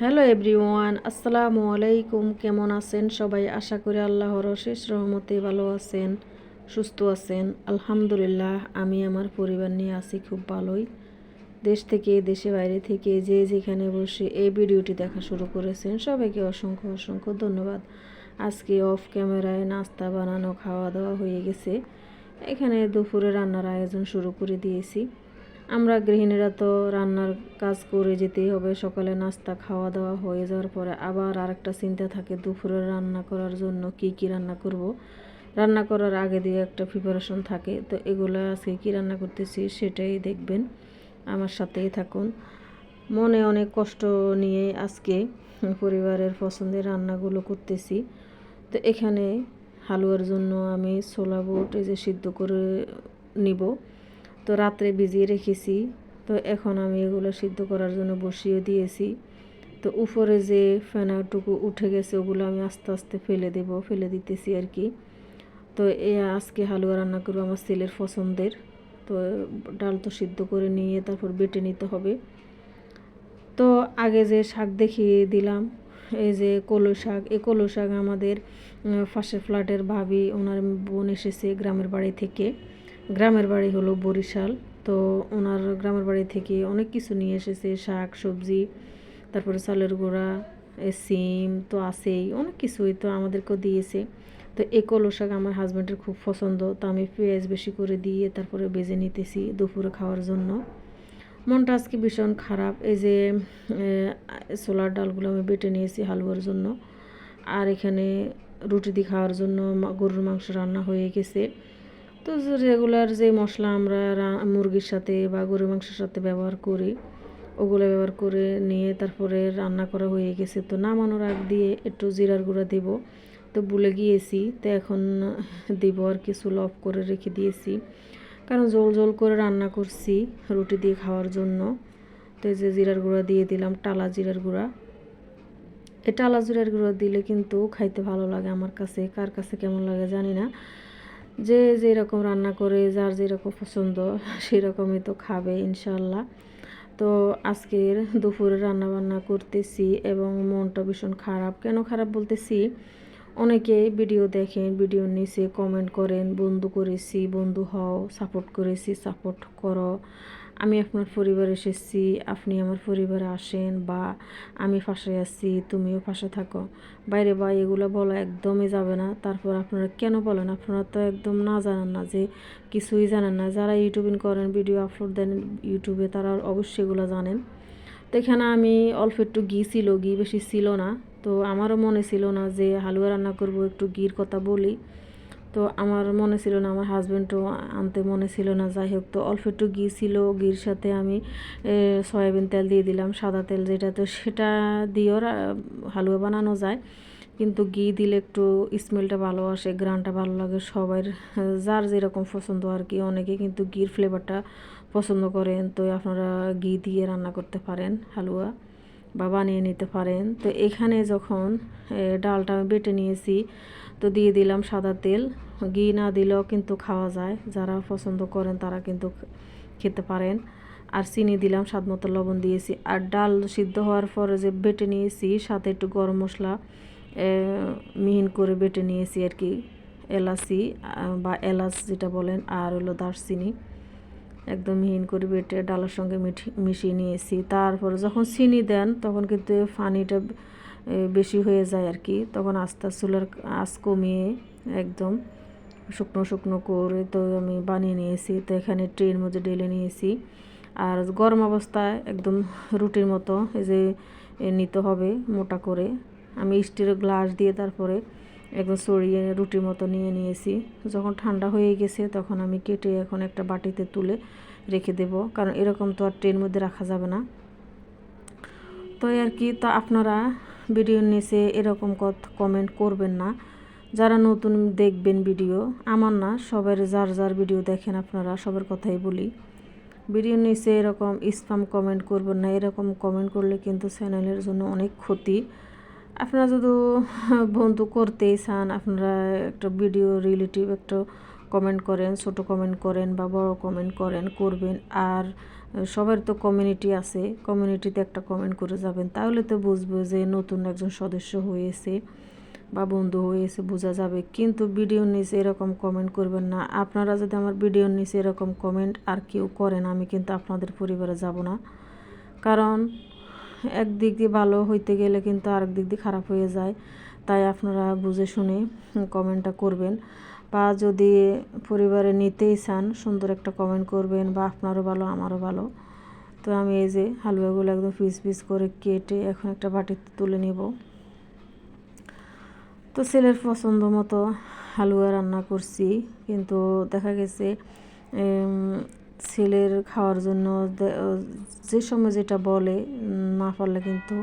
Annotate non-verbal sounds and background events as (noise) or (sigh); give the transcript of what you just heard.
Hello everyone, আসসালামু আলাইকুম। কেমন আছেন সবাই? আশা করি আল্লাহর শেষ রহমতে ভালো আছেন, সুস্থ আছেন। আলহামদুলিল্লাহ, আমি আমার পরিবার নিয়ে আছি খুব ভালোই। দেশ থেকে, দেশে বাইরে থেকে যে যেখানে বসে এই ভিডিওটি দেখা শুরু করেছেন, সবাইকে অসংখ্য অসংখ্য ধন্যবাদ। আজকে অফ ক্যামেরায় নাস্তা বানানো খাওয়া দাওয়া হয়ে গেছে। এখানে দুপুরে রান্নার আয়োজন শুরু করে দিয়েছি। আমরা গৃহিণীরা তো রান্নার কাজ করে যেতেই হবে, সকালে নাস্তা খাওয়া দাওয়া হয়ে যাওয়ার পরে আবার আরেকটা চিন্তা থাকে, দুপুরে রান্না করার জন্য কি কি রান্না করব। রান্না করার আগে দিয়ে একটা প্রিপারেশন থাকে, তো এগুলো আজকে কী রান্না করতেছি সেটাই দেখবেন, আমার সাথেই থাকুন মনে অনেক কষ্ট নিয়ে আজকে পরিবারের পছন্দের রান্নাগুলো করতেছি, তো এখানে হালুয়ার জন্য আমি ছোলা বুট এই যে সিদ্ধ করে নিব তো রাত্রে ভিজিয়ে রেখেছি। তো এখন আমি এগুলো সিদ্ধ করার জন্য বসিয়ে দিয়েছি। তো উপরে যে ফেনাটুকু উঠে গেছে, ওগুলো আমি আস্তে আস্তে ফেলে দেব, ফেলে দিতেছি আর কি। তো এ আজকে হালুয়া রান্না করব আমার ছেলের পছন্দের। তো ডাল তো সিদ্ধ করে নিয়ে তারপর বেটে নিতে হবে। তো আগে যে শাক দেখিয়ে দিলাম, এই যে কলো শাক, এই কলো শাক আমাদের পাশের ফ্ল্যাটের ভাবি, ওনার বোন এসেছে গ্রামের বাড়ি থেকে। গ্রামের বাড়ি হলো বরিশাল। তো ওনার গ্রামের বাড়ি থেকে অনেক কিছু নিয়ে এসেছে, শাক, সবজি, তারপরে চালের গুঁড়া সিম তো আছেই, অনেক কিছুই তো আমাদেরকেও দিয়েছে। তো এই কলো শাক আমার হাজব্যান্ডের খুব পছন্দ, তো আমি পেঁয়াজ বেশি করে দিয়ে তারপরে বেজে নিতেছি দুপুরে খাওয়ার জন্য। মনটা আজকে ভীষণ খারাপ, এই যে সোলার ডালগুলো আমি বেটে নিয়েছি হালুয়ার জন্য। আর এখানে রুটি দিয়ে খাওয়ার জন্য গরুর মাংস রান্না হয়ে গেছে। তো রেগুলার যে মশলা আমরা মুরগির সাথে বা গরু মাংসের সাথে ব্যবহার করি, ওগুলো ব্যবহার করে নিয়ে তারপরে রান্না করা হয়ে গেছে। তো নামানোর আগ দিয়ে একটু জিরার গুঁড়া দেব। তো ভুলে গিয়েছি, তো এখন দেব আর কিছু লফ করে রেখে দিয়েছি। কারণ জল জল করে রান্না করছি রুটি দিয়ে খাওয়ার জন্য। তো এই যে জিরার গুঁড়া দিয়ে দিলাম, টালা জিরার গুঁড়া। এই টালা জিরার গুঁড়া দিলে কিন্তু খাইতে ভালো লাগে আমার কাছে, কার কাছে কেমন লাগে জানি না। যে যেরকম রান্না করে, যার যেরকম পছন্দ, (laughs) সেরকমই তো খাবে ইনশাল্লাহ তো আজকের দুপুরে রান্নাবান্না করতেছি এবং মনটা ভীষণ খারাপ। কেন খারাপ বলতেছি? অনেকে ভিডিও দেখেন ভিডিও নিচে কমেন্ট করেন, বন্ধু করেছি, বন্ধু হও সাপোর্ট করেছি সাপোর্ট করো। আমি আপনার পরিবার এসেছি, আপনি আমার পরিবারে আসেন বা আমি ফাঁসে আছি, তুমিও ফাঁসে থাকো। বাইরে বা এগুলো বলা একদমই যাবে না। তারপর আপনারা কেন বলেন? আপনারা তো একদম না জানেন না যে কিছুই জানেন না। যারা ইউটিউবিং করেন, ভিডিও আপলোড দেন ইউটিউবে, তারা অবশ্যই এগুলো জানেন। তো এখানে আমি অল্প একটু ঘি ছিল, ঘি বেশি ছিল না। তো আমারও মনে ছিল না যে হালুয়া রান্না করব, একটু ঘির কথা বলি। তো আমার মনে ছিল না, আমার হাজব্যান্ডও আনতে মনে ছিল না। যাই হোক তো অল্প একটু ঘি ছিল, ঘির সাথে আমি সয়াবিন তেল দিয়ে দিলাম, সাদা তেল যেটা, তো সেটা দিয়েও হালুয়া বানানো যায়। কিন্তু ঘি দিলে একটু স্মেলটা ভালো আসে গ্রানটা ভালো লাগে। সবার যার যেরকম পছন্দ আর কি অনেকে কিন্তু ঘির ফ্লেভারটা পছন্দ করেন। তো আপনারা ঘি দিয়ে রান্না করতে পারেন হালুয়া। বা বানিয়ে নিতে পারেন। তো এখানে যখন ডালটা আমি বেটে নিয়েছি, তো দিয়ে দিলাম সাদা তেল। ঘি না দিলেও কিন্তু খাওয়া যায়। যারা পছন্দ করেন তারা কিন্তু খেতে পারেন। আর চিনি দিলাম, স্বাদ মতো লবণ দিয়েছি। আর ডাল সিদ্ধ হওয়ার পরে যে বেটে নিয়েছি, সাথে একটু গরম মশলা মিহিন করে বেটে নিয়েছি আর কি। এলাচি বা এলাচ যেটা বলেন, আর হলো দারচিনি। একদম মিহিন করে বেটে ডালের সঙ্গে মিশিয়ে নিয়েছি। তারপরে যখন চিনি দেন, তখন কিন্তু পানিটা বেশি হয়ে যায় আর কি। তখন আস্তে চুলার আঁচ কমিয়ে একদম শুকনো শুকনো করে তো আমি বানিয়ে নিয়েছি। তো এখানে ট্রের মধ্যে ঢেলে নিয়েছি। আর গরম অবস্থায় একদম রুটির মতো এই যে নিতে হবে মোটা করে। আমি স্টিলের গ্লাস দিয়ে তারপরে একদম সরিয়ে রুটির মতো নিয়ে নিয়েছি। যখন ঠান্ডা হয়ে গেছে, তখন আমি কেটে এখন একটা বাটিতে তুলে রেখে দেব। কারণ এরকম তো আর ট্রেন মধ্যে রাখা যাবে না। তো আর কি, তো আপনারা ভিডিওর নিচে এরকম কমেন্ট করবেন না। যারা নতুন দেখবেন ভিডিও, আমার না সবার যার যার ভিডিও দেখেন আপনারা, সবার কথাই বলি। ভিডিওর নিচে এরকম স্পাম কমেন্ট করবেন না, এরকম কমেন্ট করলে কিন্তু চ্যানেলের জন্য অনেক ক্ষতি। আপনারা যদি বন্ধু করতেই চান, আপনারা একটা ভিডিও রিলেটিভ একটা কমেন্ট করেন, ছোট কমেন্ট করেন বা বড় কমেন্ট করেন, করবেন। আর সবার তো কমিউনিটি আছে কমিউনিটিতে একটা কমেন্ট করে যাবেন। তাহলে তো বুঝব যে নতুন একজন সদস্য হয়েছে বা বন্ধু হয়েছে, বোঝা যাবে। কিন্তু ভিডিওর নিচে এরকম কমেন্ট করবেন না। আপনারা যদি আমার ভিডিওর নিচে এরকম কমেন্ট আর কেউ করেন, আমি কিন্তু আপনাদের পরিবারে যাব না। কারণ একদিক দিয়ে ভালো হইতে গেলে কিন্তু আরেক দিক দিয়ে খারাপ হয়ে যায়। তাই আপনারা বুঝে শুনে কমেন্টটা করবেন। বা যদি পরিবারে নিতেই চান, সুন্দর একটা কমেন্ট করবেন, বা আপনারও ভালো, আমারও ভালো। তো আমি এই যে হালুয়াগুলো একদম পিস পিস করে কেটে এখন একটা বাটিতে তুলে নেব। তো ছেলের পছন্দ মতো হালুয়া রান্না করছি, কিন্তু দেখা গেছে ছেলের খাওয়ার জন্য যে সময় যেটা বলে না পারলে কিন্তু